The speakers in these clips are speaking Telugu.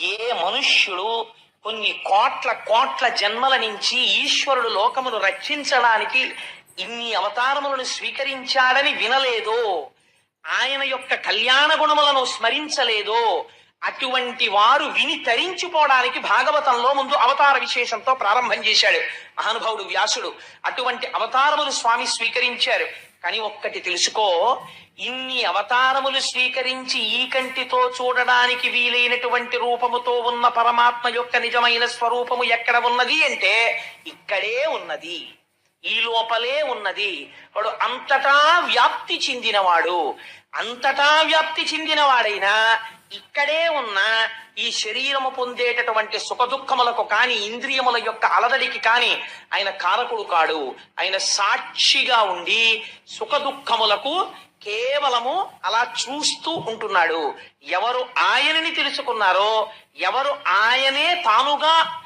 ఏ మనుష్యుడు కొన్ని కోట్ల కోట్ల జన్మల నుంచి ఈశ్వరుడు లోకమును రక్షించడానికి ఇన్ని అవతారములను స్వీకరించాడని వినలేదో ఆయన యొక్క కళ్యాణ గుణములను స్మరించలేదో అటువంటి వారు విని తరించిపోవడానికి భాగవతంలో ముందు అవతార విశేషంతో ప్రారంభం చేశాడు మహానుభావుడు వ్యాసుడు. అటువంటి అవతారములు స్వామి స్వీకరించారు. కానీ ఒక్కటి తెలుసుకో ఇన్ని అవతారములు స్వీకరించి ఈ కంటితో చూడడానికి వీలైనటువంటి రూపముతో ఉన్న పరమాత్మ యొక్క నిజమైన స్వరూపము ఎక్కడ ఉన్నది అంటే ఇక్కడే ఉన్నది. ఈ లోపలే ఉన్నది. వాడు అంతటా వ్యాప్తి చెందినవాడు. అంతటా వ్యాప్తి చెందినవాడైనా ఇక్కడే ఉన్న ఈ శరీరము పొందేటటువంటి సుఖ దుఃఖములకు కాని ఇంద్రియముల యొక్క అలదడికి కాని ఆయన కారకుడు కాడు. ఆయన సాక్షిగా ఉండి సుఖ దుఃఖములకు కేవలము అలా చూస్తూ ఉంటున్నాడు. ఎవరు ఆయనని తెలుసుకున్నారో ఎవరు ఆయనే తానుగా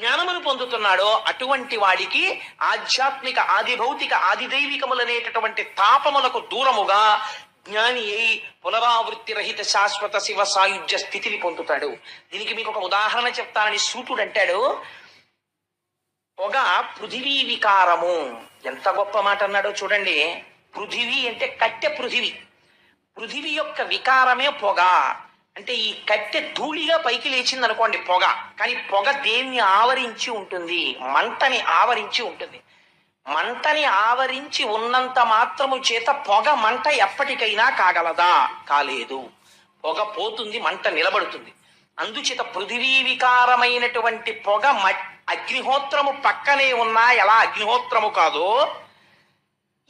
జ్ఞానమును పొందుతున్నాడో అటువంటి వాడికి ఆధ్యాత్మిక ఆది భౌతిక ఆది దైవికములనేటటువంటి తాపములకు దూరముగా జ్ఞాని అయి పునరావృత్తి రహిత శాశ్వత శివ సాయుధ్య స్థితిని పొందుతాడు. దీనికి మీకు ఒక ఉదాహరణ చెప్తానని సూతుడు అంటాడు. పొగ పృథివీ వికారము. ఎంత గొప్ప మాట అన్నాడో చూడండి. పృథివీ అంటే కట్టె పృథివీ. పృథివీ యొక్క వికారమే పొగ. అంటే ఈ కట్టె ధూళిగా పైకి లేచింది అనుకోండి పొగ. కానీ పొగ దేన్ని ఆవరించి ఉంటుంది? మంటని ఆవరించి ఉంటుంది. మంటని ఆవరించి ఉన్నంత మాత్రము చేత పొగ మంట ఎప్పటికైనా కాగలదా? కాలేదు. పొగ పోతుంది మంట నిలబడుతుంది. అందుచేత పృథివీ వికారమైనటువంటి పొగ మ- అగ్నిహోత్రము పక్కనే ఉన్నా ఎలా అగ్నిహోత్రము కాదో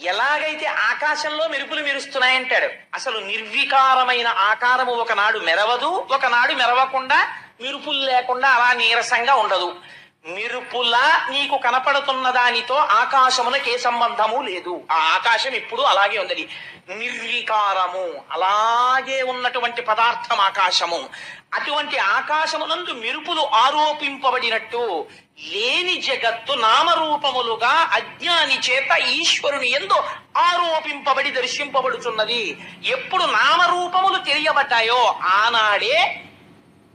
ఎలాగైతే ఆకాశంలో మెరుపులు మెరుస్తున్నాయంటాడు అసలు నిర్వికారమైన ఆకారము ఒకనాడు మెరవదు ఒకనాడు మెరవకుండా మెరుపులు లేకుండా అలా నీరసంగా ఉండదు. మెరుపులా నీకు కనపడుతున్న దానితో ఆకాశమునకు ఏ సంబంధము లేదు. ఆ ఆకాశం ఇప్పుడు అలాగే ఉన్నది. నిర్వికారము అలాగే ఉన్నటువంటి పదార్థం ఆకాశము. అటువంటి ఆకాశమునందు మెరుపులు ఆరోపింపబడినట్టు లేని జగత్తు నామరూపములుగా అజ్ఞాని చేత ఈశ్వరుని ఎందు ఆరోపింపబడి దర్శింపబడుచున్నది. ఎప్పుడు నామరూపములు తెలియబడ్డాయో ఆనాడే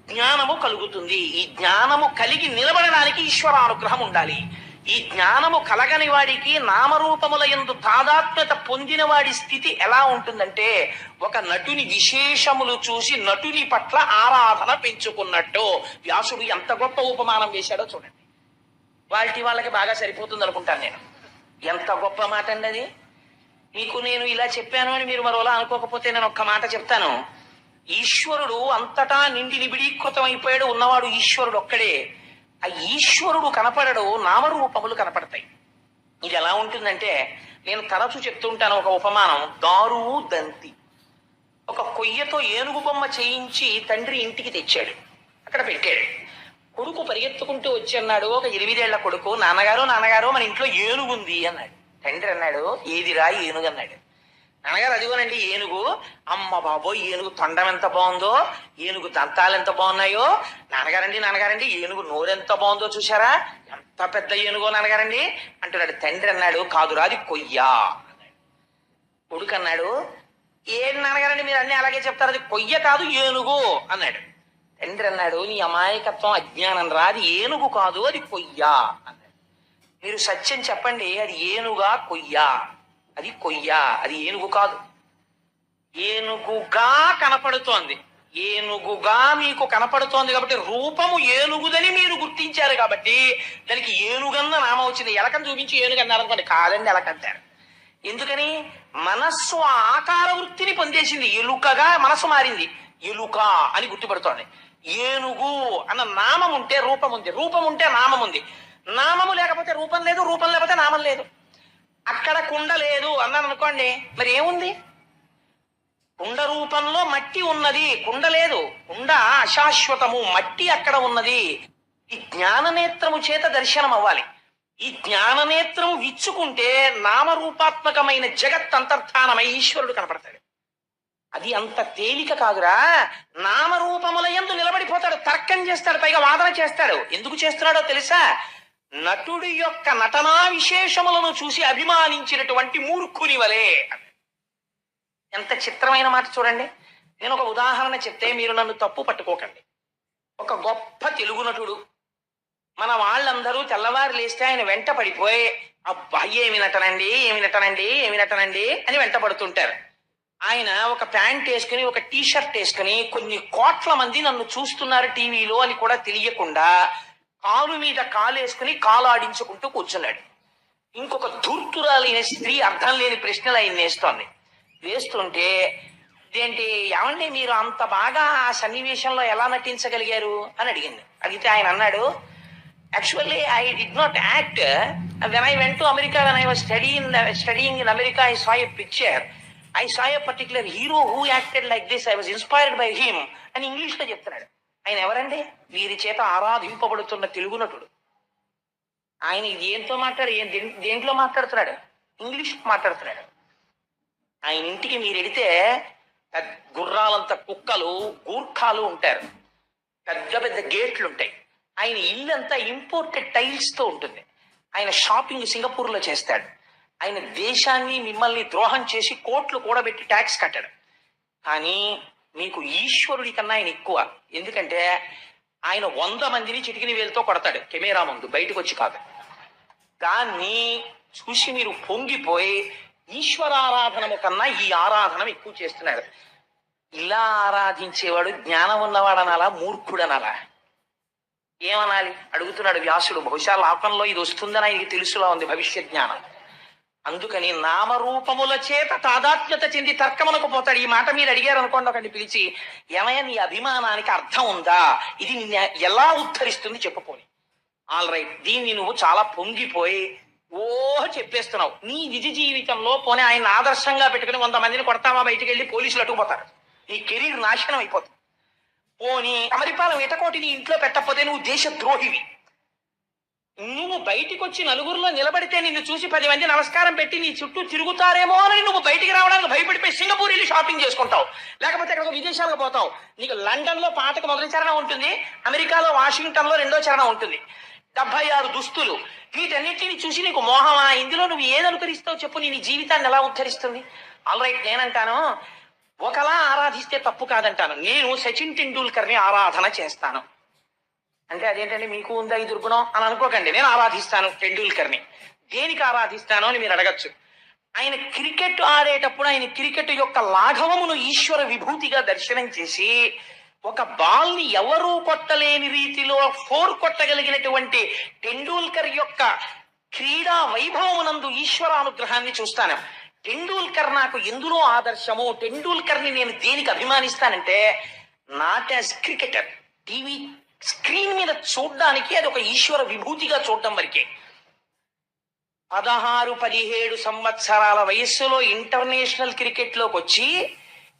జ్ఞానము కలుగుతుంది. ఈ జ్ఞానము కలిగి నిలబడడానికి ఈశ్వరానుగ్రహం ఉండాలి. ఈ జ్ఞానము కలగని వాడికి నామరూపముల ఎందు తాదాత్మ్యత పొందిన వాడి స్థితి ఎలా ఉంటుందంటే ఒక నటుని విశేషములు చూసి నటుని పట్ల ఆరాధన పెంచుకున్నట్టు. వ్యాసుడు ఎంత గొప్ప ఉపమానం వేశాడో చూడండి. వాళ్ళకి వాళ్ళకి బాగా సరిపోతుంది అనుకుంటాను నేను. ఎంత గొప్ప మాట అండి అది మీకు నేను ఇలా చెప్పాను అని మీరు మరోలా అనుకోకపోతే నేను ఒక్క మాట చెప్తాను. ఈశ్వరుడు అంతటా నిండి నిబిడీకృతమైపోయాడు ఉన్నవాడు ఈశ్వరుడు ఒక్కడే. ఆ ఈశ్వరుడు కనపడడు నామరూపములు కనపడతాయి. ఇది ఎలా ఉంటుందంటే నేను తరచూ చెప్తుంటాను ఒక ఉపమానం దారువు దంతి. ఒక కొయ్యతో ఏనుగు బొమ్మ చేయించి తండ్రి ఇంటికి తెచ్చాడు అక్కడ పెట్టాడు. కొడుకు పరిగెత్తుకుంటూ వచ్చి అన్నాడు ఒక ఎనిమిదేళ్ళ కొడుకు నాన్నగారు నాన్నగారు మన ఇంట్లో ఏనుగుంది అన్నాడు. తండ్రి అన్నాడు ఏదిరా ఏనుగు అన్నాడు. నాన్నగారు అదిగోనండి ఏనుగు. అమ్మ బాబోయ్ ఏనుగు తొండం ఎంత బాగుందో ఏనుగు దంతాలు ఎంత బాగున్నాయో. నాన్నగారండి నాన్నగారండి ఏనుగు నోరెంత బాగుందో చూసారా ఎంత పెద్ద ఏనుగో నాన్నగారండి. అంటున్నాడు తండ్రి అన్నాడు కాదురా అది కొయ్యా కొడుకు అన్నాడు ఏం నాన్నగారండి మీరు అన్ని అలాగే చెప్తారు అది కొయ్య కాదు ఏనుగు అన్నాడు. తండ్రి అన్నాడు నీ అమాయకత్వం అజ్ఞానం రా అది ఏనుగు కాదు అది కొయ్య అన్నాడు. మీరు సత్యం చెప్పండి అది ఏనుగా కొయ్య? అది కొయ్య అది ఏనుగు కాదు. ఏనుగుగా కనపడుతోంది. ఏనుగుగా మీకు కనపడుతోంది కాబట్టి రూపము ఏనుగుదని మీరు గుర్తించారు కాబట్టి దానికి ఏనుగన్న నామం వచ్చింది. ఎలకని చూపించి ఏనుగన్నారు అనుకోండి కాదండి ఎలకంటారు. ఎందుకని? మనస్సు ఆకార వృత్తిని పొందేసింది. ఎలుకగా మనసు మారింది. ఎలుక అని గుర్తుపడుతోంది. ఏనుగు అన్న నామం ఉంటే రూపం ఉంది. రూపం ఉంటే నామం ఉంది. నామము లేకపోతే రూపం లేదు రూపం లేకపోతే నామం లేదు. అక్కడ కుండ లేదు అన్నాను అనుకోండి మరి ఏముంది? కుండ రూపంలో మట్టి ఉన్నది కుండ లేదు. కుండ అశాశ్వతము మట్టి అక్కడ ఉన్నది. ఈ జ్ఞాననేత్రము చేత దర్శనం అవ్వాలి ఈ జ్ఞాననేత్రం విచ్చుకుంటే నామరూపాత్మకమైన జగత్ అంతర్ధానమై ఈశ్వరుడు కనపడతాడు. అది అంత తేలిక కాదురా. నామరూపముల ఎందు నిలబడిపోతాడు తర్కం చేస్తాడు పైగా వాదన చేస్తాడు. ఎందుకు చేస్తున్నాడో తెలుసా? నటుడి యొక్క నటనా విశేషములను చూసి అభిమానించినటువంటి మూర్ఖుని వలే. ఎంత చిత్రమైన మాట చూడండి. నేను ఒక ఉదాహరణ చెప్తే మీరు నన్ను తప్పు పట్టుకోకండి. ఒక గొప్ప తెలుగు నటుడు. మన వాళ్ళందరూ తెల్లవారు లేస్తే ఆయన వెంట పడిపోయి అబ్బా ఏమి నటనండి ఏమి నటనండి ఏమి నటనండి అని వెంట పడుతుంటారు. ఆయన ఒక ప్యాంట్ వేసుకుని ఒక టీ షర్ట్ వేసుకుని కొన్ని కోట్ల మంది నన్ను చూస్తున్నారు టీవీలో అని కూడా తెలియకుండా కాలు మీద కాలు వేసుకుని కాలు ఆడించుకుంటూ కూర్చున్నాడు. ఇంకొక ధూర్తురాలైన స్త్రీ అర్థం లేని ప్రశ్నలు ఆయన వేస్తోంది. వేస్తుంటే ఏంటి ఏమండి మీరు అంత బాగా ఆ సన్నివేశంలో ఎలా నటించగలిగారు? అని అడిగింది. అడిగితే ఆయన అన్నాడు actually I did not act. When I went to America when I was study in studying in America I saw a picture I saw a particular hero who acted like this I was inspired by him అని ఇంగ్లీష్లో చెప్తున్నాడు. ఆయన ఎవరండి? వీరి చేత ఆరాధింపబడుతున్న తెలుగు నటుడు. ఆయన దేంతో మాట్లాడు ఏం- దేంట్లో మాట్లాడుతున్నాడు? ఇంగ్లీష్ మాట్లాడుతున్నాడు. ఆయన ఇంటికి మీరు వెళితే పెద్ద గుర్రాలంత కుక్కలు గూర్ఖాలు ఉంటారు. పెద్ద పెద్ద గేట్లు ఉంటాయి. ఆయన ఇల్లు అంతా ఇంపోర్టెడ్ టైల్స్తో ఉంటుంది. ఆయన షాపింగ్ సింగపూర్లో చేస్తాడు. ఆయన దేశాన్ని మిమ్మల్ని ద్రోహం చేసి కోట్లు కూడబెట్టి ట్యాక్స్ కట్టాడు. కానీ మీకు ఈశ్వరుడి కన్నా ఆయన ఎక్కువ. ఎందుకంటే ఆయన వంద మందిని చిటికిన వేలుతో కొడతాడు కెమెరా ముందు బయటకు వచ్చి కాదు. దాన్ని చూసి మీరు పొంగిపోయి ఈశ్వరారాధనము కన్నా ఈ ఆరాధన ఎక్కువ చేస్తున్నారు. ఇలా ఆరాధించేవాడు జ్ఞానం ఉన్నవాడు మూర్ఖుడనాలా? ఏమనాలి? అడుగుతున్నాడు వ్యాసుడు బహుశా లోకంలో ఇది వస్తుందని ఆయనకి తెలుసులా ఉంది భవిష్య జ్ఞానం. అందుకని నామరూపముల చేత తాదాత్మ్యత చెంది తర్కమునకు పోతాడు. ఈ మాట మీరు అడిగారు అనుకోండి ఒకటి పిలిచి ఏమయ్య నీ అభిమానానికి అర్థం ఉందా? ఇది ఎలా ఉద్ధరిస్తుంది చెప్పుకోని. ఆల్ రైట్ దీన్ని నువ్వు చాలా పొంగిపోయి ఓ చెప్పేస్తున్నావు. నీ నిజ జీవితంలో పోనీ ఆయన ఆదర్శంగా పెట్టుకుని వంద మందిని కొడతావా? బయటికి వెళ్ళి పోలీసులు అట్టుకుపోతారు నీ కెరీర్ నాశనం అయిపోతుంది. పోనీ అమరిపాలెం ఇటకోటి నీ ఇంట్లో పెట్టకపోతే నువ్వు దేశ ద్రోహివి నువ్వు బయటికి వచ్చి నలుగురిలో నిలబడితే నిన్ను చూసి పది మంది నమస్కారం పెట్టి నీ చుట్టూ తిరుగుతారేమో అని నువ్వు బయటికి రావడానికి భయపడిపోయి సింగపూర్ వెళ్ళి షాపింగ్ చేసుకుంటావు. లేకపోతే అక్కడ విదేశాలకు పోతావు. నీకు లండన్లో పాటకు మొదటి చరణ ఉంటుంది అమెరికాలో వాషింగ్టన్లో రెండో చరణ ఉంటుంది. డెబ్బై ఆరు దుస్తులు వీటన్నిటిని చూసి నీకు మోహమా? ఇందులో నువ్వు ఏది అనుకరిస్తావు చెప్పు? నీ నీ జీవితాన్ని ఎలా ఉద్ధరిస్తుంది? ఆల్ రైట్ నేనంటాను ఒకలా ఆరాధిస్తే తప్పు కాదంటాను. నేను సచిన్ టెండూల్కర్ని ఆరాధన చేస్తాను. అంటే అదేంటంటే మీకు ఉందా ఈ దుర్గుణం అని అనుకోకండి. నేను ఆరాధిస్తాను టెండూల్కర్ని. దేనికి ఆరాధిస్తాను అని మీరు అడగచ్చు. ఆయన క్రికెట్ ఆడేటప్పుడు ఆయన క్రికెట్ యొక్క లాఘవమును ఈశ్వర విభూతిగా దర్శనం చేసి ఒక బాల్ని ఎవరూ కొట్టలేని రీతిలో ఫోర్ కొట్టగలిగినటువంటి టెండూల్కర్ యొక్క క్రీడా వైభవమునందు ఈశ్వరానుగ్రహాన్ని చూస్తాను. టెండూల్కర్ నాకు ఎందులో ఆదర్శము టెండూల్కర్ని నేను దేనికి అభిమానిస్తానంటే not as cricketer TV screen మీద చూడడానికి అది ఒక ఈశ్వర విభూతిగా చూడటం వరకే. పదహారు పదిహేడు సంవత్సరాల వయస్సులో ఇంటర్నేషనల్ క్రికెట్లోకి వచ్చి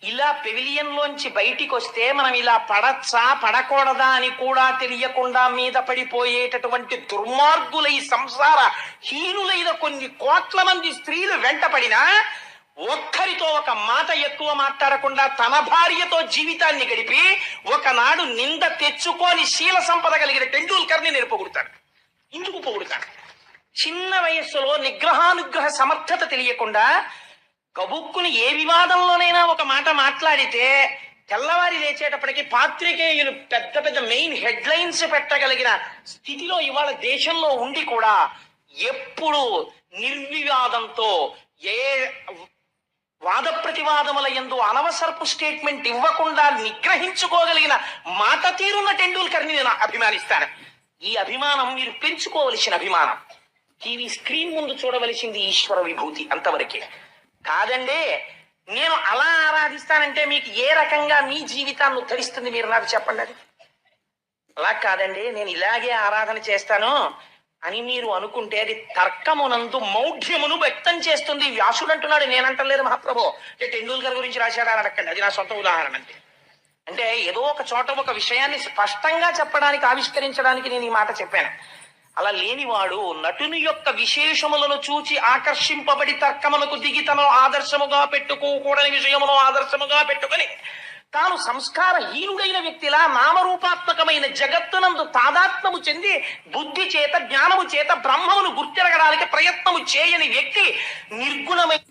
ఇలా పెవిలియన్లోంచి బయటికి వస్తే మనం ఇలా పడచ్చా పడకూడదా అని కూడా తెలియకుండా మీద పడిపోయేటటువంటి దుర్మార్గులై సంసార హీనులైన కొన్ని కోట్ల మంది స్త్రీలు వెంటపడినా భార్యతో ఒక మాట ఎక్కువ మాట్లాడకుండా తన భార్యతో జీవితాన్ని గడిపి ఒకనాడు నింద తెచ్చుకొని శీల సంపద కలిగిన టెండూల్కర్ని నేను పొగుడుతాను ఇందుకు పొగుడుతాను చిన్న వయస్సులో నిగ్రహానుగ్రహ సమర్థత తెలియకుండా కబుక్కుని ఏ వివాదంలోనైనా ఒక మాట మాట్లాడితే తెల్లవారి లేచేటప్పటికి పాత్రికేయులు పెద్ద పెద్ద మెయిన్ హెడ్లైన్స్ పెట్టగలిగిన స్థితిలో ఇవాళ దేశంలో ఉండి కూడా ఎప్పుడు నిర్వివాదంతో ఏ వాద ప్రతివాదముల ఎందు అనవసరపు స్టేట్మెంట్ ఇవ్వకుండా నిగ్రహించుకోగలిగిన మాట తీరున్న టెండూల్కర్ని నేను అభిమానిస్తాను. ఈ అభిమానం మీరు పెంచుకోవలసిన అభిమానం. టీవీ స్క్రీన్ ముందు చూడవలసింది ఈశ్వర విభూతి అంతవరకే. కాదండి నేను అలా ఆరాధిస్తానంటే మీకు ఏ రకంగా మీ జీవితాన్ని ఉద్ధరిస్తుంది మీరు నాకు చెప్పండి అది? అలా కాదండి నేను ఇలాగే ఆరాధన చేస్తాను. అని మీరు అనుకుంటే అది తర్కమునందు మౌఢ్యమును వ్యక్తం చేస్తుంది. వ్యాసుడు అంటున్నాడు నేనంటలేదు మహాప్రభు. అంటే టెండూల్కర్ గురించి రాశాడని అని అడగండి. అది నా సొంత ఉదాహరణ అంతే. అంటే ఏదో ఒక చోట ఒక విషయాన్ని స్పష్టంగా చెప్పడానికి ఆవిష్కరించడానికి నేను ఈ మాట చెప్పాను. అలా లేనివాడు నటుని యొక్క విశేషములను చూచి ఆకర్షింపబడి తర్కములకు దిగి తన ఆదర్శముగా పెట్టుకోకూడని విషయమును ఆదర్శముగా పెట్టుకొని తాను సంస్కారహీనుడైన వ్యక్తిలా నామరూపాత్మకమైన జగత్తునందు తాదాత్మము చెంది బుద్ధి చేత జ్ఞానము చేత బ్రహ్మమును గుర్తిరగడానికి ప్రయత్నము చేయని వ్యక్తి నిర్గుణమైన